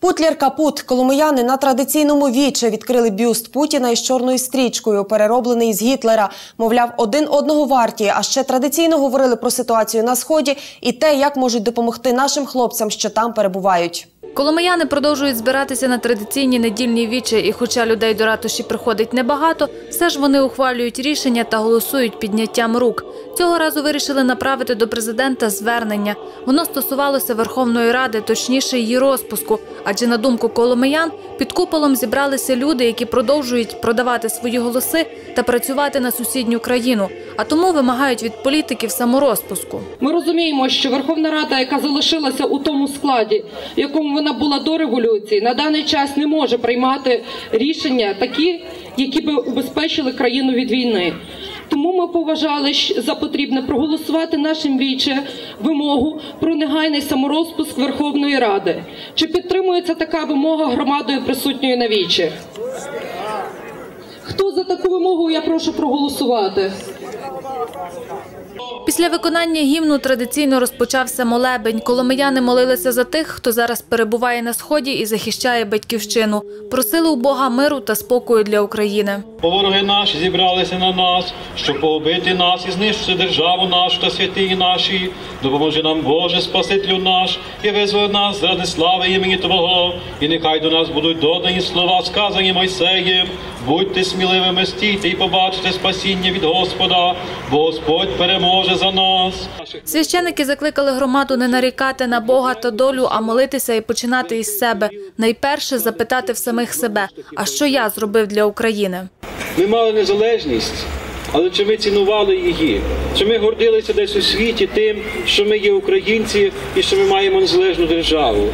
Путлер Капут. Коломияни на традиційному віче відкрили бюст Путіна із чорною стрічкою, перероблений з Гітлера. Мовляв, один одного варті. А ще традиційно говорили про ситуацію на сході і те, як можуть допомогти нашим хлопцям, що там перебувають. Коломияни продовжують збиратися на традиційні недільні вічі, і хоча людей до ратуші приходить небагато, все ж вони ухвалюють рішення та голосують підняттям рук. Цього разу вирішили направити до президента звернення. Воно стосувалося Верховної Ради, точніше її розпуску. Адже на думку коломиян, під куполом зібралися люди, які продовжують продавати свої голоси та працювати на сусідню країну, а тому вимагають від політиків саморозпуску. Ми розуміємо, що Верховна Рада, яка залишилася у тому складі, якому вона була до революції, на даний час не може приймати рішення такі, які би убезпечили країну від війни. Тому ми поважали за потрібне проголосувати нашим віче вимогу про негайний саморозпуск Верховної Ради. Чи підтримується така вимога громадою присутньої на вічі? Хто за таку вимогу? Я прошу проголосувати. Після виконання гімну традиційно розпочався молебень. Коломияни молилися за тих, хто зараз перебуває на сході і захищає батьківщину. Просили у Бога миру та спокою для України. Вороги наші зібралися на нас, щоб поубити нас і знищити державу нашу та святині наші. Допоможи нам, Боже, Спасителю наш, і визволи нас заради слави імені Твого. І нехай до нас будуть додані слова, сказані Мойсеєм. Будьте сміливими, стійте і побачите спасіння від Господа, бо Господь переможе за нас. Священики закликали громаду не нарікати на Бога та долю, а молитися і починати із себе. Найперше запитати в самих себе, а що я зробив для України? Ми мали незалежність, але чи ми цінували її? Чи ми гордилися десь у світі тим, що ми є українці і що ми маємо незалежну державу?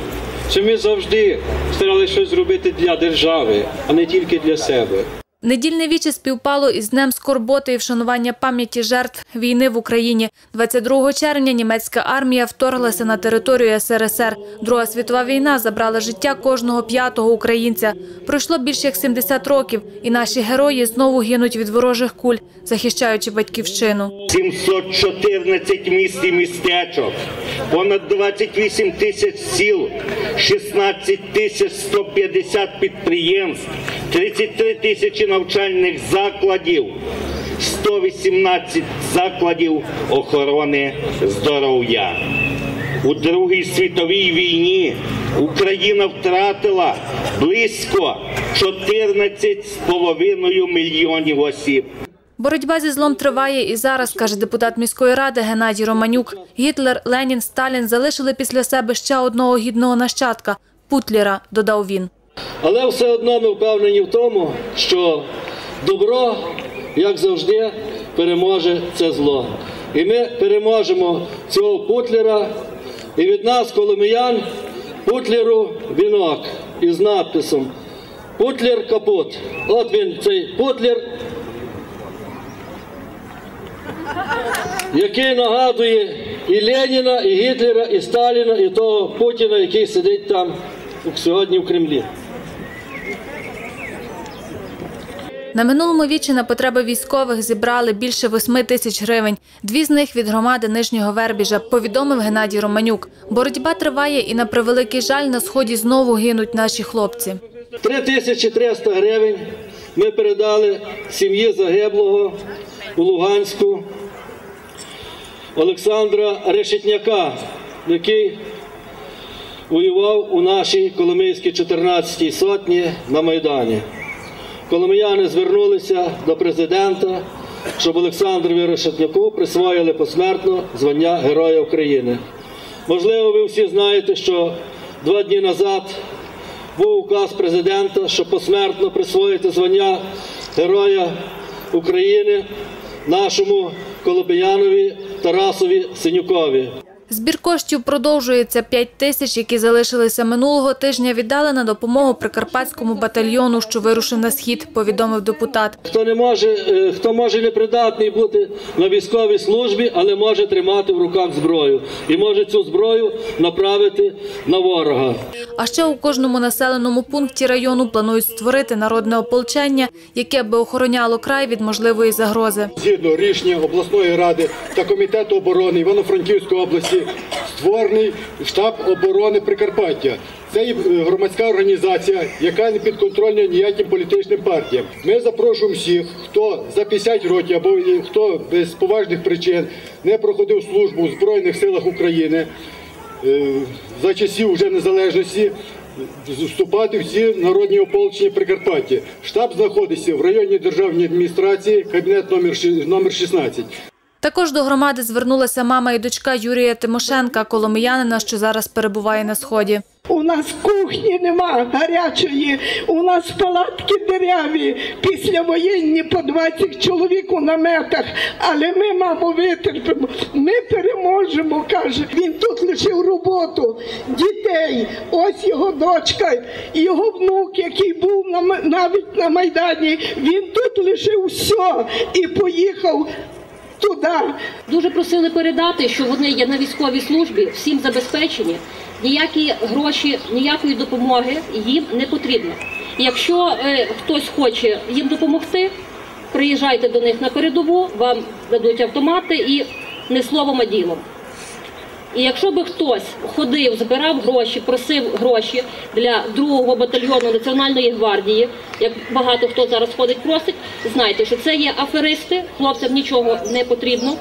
Чи ми завжди старалися щось зробити для держави, а не тільки для себе? Недільне віче співпало із Днем скорботи і вшанування пам'яті жертв війни в Україні. 22 червня німецька армія вторглася на територію СРСР. Друга світова війна забрала життя кожного п'ятого українця. Пройшло більше як 70 років, і наші герої знову гинуть від ворожих куль, захищаючи батьківщину. 714 міст і містечок, понад 28 тисяч сіл, 16 тисяч 150 підприємств, 33 тисячі навчальних закладів, 118 закладів охорони здоров'я. У Другій світовій війні Україна втратила близько 14,5 мільйонів осіб. Боротьба зі злом триває і зараз, каже депутат міської ради Геннадій Романюк. Гітлер, Ленін, Сталін залишили після себе ще одного гідного нащадка – Путлера, додав він. Але все одно ми впевнені в тому, що добро, як завжди, переможе це зло. І ми переможемо цього путлера. І від нас, коломиян, путлеру вінок із надписом Путлер капут. От він цей путлер, який нагадує і Леніна, і Гітлера, і Сталіна, і того Путіна, який сидить там сьогодні в Кремлі. На минулому вічі на потреби військових зібрали більше 8 тисяч гривень. Дві з них від громади Нижнього Вербіжа, повідомив Геннадій Романюк. Боротьба триває і на превеликий жаль на сході знову гинуть наші хлопці. 3300 гривень ми передали сім'ї загиблого у Луганську Олександра Решетняка, який воював у нашій Коломийській 14-й сотні на Майдані. Коломияни звернулися до президента, щоб Олександрові Решетняку присвоїли посмертно звання Героя України. Можливо, ви всі знаєте, що два дні назад був указ президента, щоб посмертно присвоїти звання Героя України нашому Колобиянові Тарасові Синюкові. Збір коштів продовжується. П'ять тисяч, які залишилися минулого тижня, віддали на допомогу прикарпатському батальйону, що вирушив на схід, повідомив депутат. Хто не може, е, хто може непридатний бути на військовій службі, але може тримати в руках зброю і може цю зброю направити на ворога. А ще у кожному населеному пункті району планують створити народне ополчення, яке би охороняло край від можливої загрози. Згідно рішення обласної ради та комітету оборони Івано-Франківської області створений штаб оборони Прикарпаття. Це е, громадська організація, яка не підконтрольна ніяким політичним партіям. Ми запрошуємо всіх, хто за 50 років або хто без поважних причин не проходив службу у Збройних силах України е, за часів вже незалежності. Вступати в ці народні ополчення Прикарпаття. Штаб знаходиться в районній державній адміністрації, кабінет номер 16. Також до громади звернулася мама і дочка Юрія Тимошенка, коломиянина, що зараз перебуває на сході. У нас кухні нема гарячої, у нас палатки дереві, післявоєнні по 20 чоловік у наметах. Але ми, мамо, витерпимо, ми переможемо, каже. Він тут лишив роботу, дітей, ось його дочка, його внук, який був на, навіть на Майдані. Він тут лишив все і поїхав туди. Дуже просили передати, що вони є на військовій службі, всім забезпечені. Ніякі гроші, ніякої допомоги їм не потрібно. Якщо е, хтось хоче їм допомогти, приїжджайте до них на передову, вам дадуть автомати і не словом, а ділом. І якщо би хтось ходив, збирав гроші, просив гроші для другого батальйону Національної гвардії, як багато хто зараз ходить, просить, знайте, що це є аферисти, хлопцям нічого не потрібно,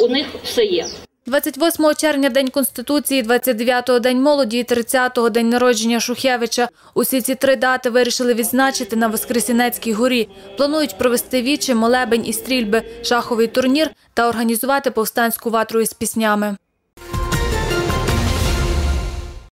у них все є. 28 червня – День Конституції, 29-го – День молоді і 30-го – День народження Шухевича. Усі ці три дати вирішили відзначити на Воскресінецькій горі. Планують провести вічі, молебень і стрільби, шаховий турнір та організувати повстанську ватру із піснями.